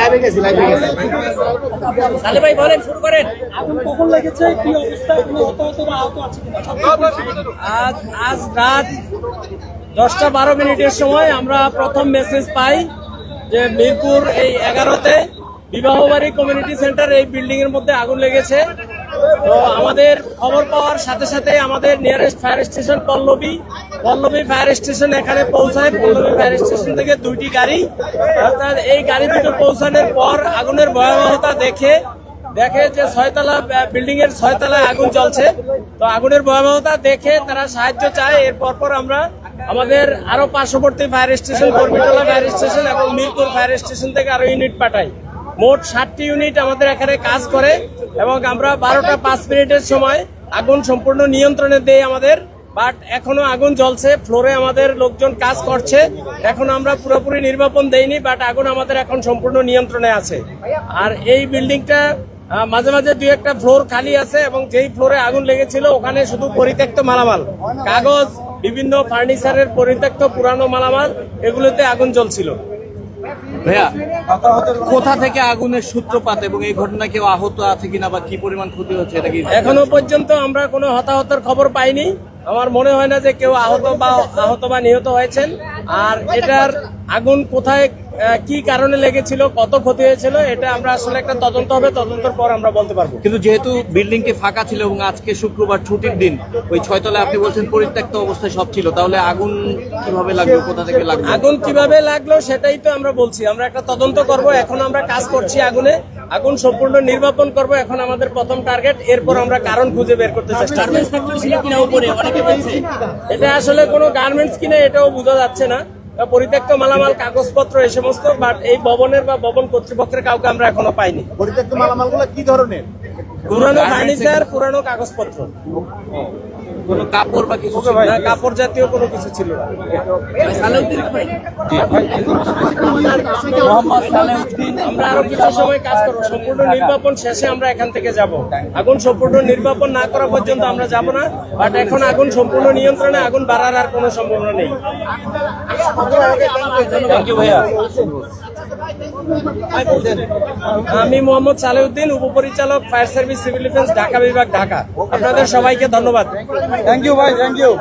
লাইভে গেছি লাইভে গেছি। সালে ভাই বলেন শুরু করেন। আগুন কখন লেগেছে? কি অবস্থা? কোনো হতাহত বা আহত আছে আজ আজ রাত দশটা বারো মিনিটের সময় আমরা প্রথম মেসেজ পাই যে মিরপুর এই এগারোতে বিবাহবাড়ি কমিউনিটি সেন্টার এই বিল্ডিং এর মধ্যে আগুন লেগেছে। তো আমাদের খবর পাওয়ার সাথে সাথে আমাদের nearest fire station Pallabi Pallabi fire station এখানে পৌঁছায়। পল্লবী ফায়ার স্টেশন থেকে দুইটি গাড়ি। অর্থাৎ এই গাড়ি দুটো পৌঁছানোর পর আগুনের ভয়াবহতা দেখে দেখে যে ছয়তলা বিল্ডিং এর ছয়তলায় আগুন জ্বলছে। তো আগুনের ভয়াবহতা দেখে তারা সাহায্য চায়। এরপর পর আমরা আমাদের আরও পার্শ্ববর্তী fire station Kurmitola fire station এবং মিরপুর ফায়ার স্টেশন থেকে আরও ইউনিট পাঠাই। মোট ষাটটি ইউনিট আমাদের এখানে কাজ করে এবং আমরা বারোটা পাঁচ মিনিটের সময় আগুন সম্পূর্ণ নিয়ন্ত্রণে দেই আমাদের বাট এখনও আগুন জ্বলছে, ফ্লোরে আমাদের লোকজন কাজ করছে। এখন আমরা পুরোপুরি নির্বাপন দেইনি, বাট আগুন আমাদের এখন সম্পূর্ণ নিয়ন্ত্রণে আছে। আর এই বিল্ডিংটা মাঝে মাঝে দুই একটা ফ্লোর খালি আছে এবং যেই ফ্লোরে আগুন লেগেছিল, ওখানে শুধু পরিত্যক্ত মালামাল। কাগজ, বিভিন্ন ফার্নিচারের পরিত্যক্ত পুরানো মালামাল, এগুলোতে আগুন জ্বলছিল। ভাইয়া, কোথা থেকে আগুনের সূত্রপাত এবং এই ঘটনা কেউ আহত আছে কিনা বা কি পরিমাণ ক্ষতি হচ্ছে এটা কি এখনও পর্যন্ত আমরা কোনো হতাহতের খবর পাইনি। আমার মনে হয় না যে কেউ আহত বা আহত বা নিহত হয়েছেন। আর এটার আগুন কোথায় কি কারণে লেগেছিল কত ক্ষতি হয়েছিল এটা আমরা আসলে একটা তদন্ত হবে তদন্তের পর আমরা বলতে পারব। কিন্তু যেহেতু বিল্ডিংটি ফাঁকা ছিল এবং আজকে শুক্রবার ছুটির দিন ওই ছয়তলায় আপনি বলছেন পরিত্যক্ত অবস্থায় সব ছিল তাহলে আগুন কীভাবে লাগল কোথা থেকে লাগল? আগুন কীভাবে লাগল সেটাই তো আমরা বলছি। আমরা একটা তদন্ত করব এখন আমরা কাজ করছি আগুনে। আগুন সম্পূর্ণ নির্বাপন করব এখন আমাদের প্রথম টার্গেট এরপর আমরা কারণ খুঁজে বের করতে চেষ্টা করব। এটা আসলে কোনো গার্মেন্টস কিনে এটাও বোঝা যাচ্ছে না। পরিত্যক্ত মালামাল, কাগজপত্র, এই সমস্ত বাট এই ভবনের বা ভবন কর্তৃপক্ষের কাউকে আমরা এখনও পাইনি। পরিত্যক্ত মালামালগুলো কি ধরনের? পুরানো ফার্নিচার পুরানো কাগজপত্র। কোনো কাপড় বা কিছু না, কাপড় জাতীয় কোনো কিছু ছিল না। আমরা আরও কিছু সময় কাজ করব। সম্পূর্ণ নির্বাপন শেষে আমরা এখান থেকে যাব। আগুন সম্পূর্ণ নির্বাপন না করা পর্যন্ত আমরা যাব না। বাট এখন আগুন সম্পূর্ণ নিয়ন্ত্রণে আগুন বাড়ার আর কোনো সম্ভাবনা নেই। থ্যাংক ইউ ভাইয়া। আমি মোহাম্মদ সালেউদ্দিন, উপপরিচালক fire service civil defence, Dhaka বিভাগ, ঢাকা। আপনাদের সবাইকে ধন্যবাদ। থ্যাংক ইউ ভাই থ্যাংক ইউ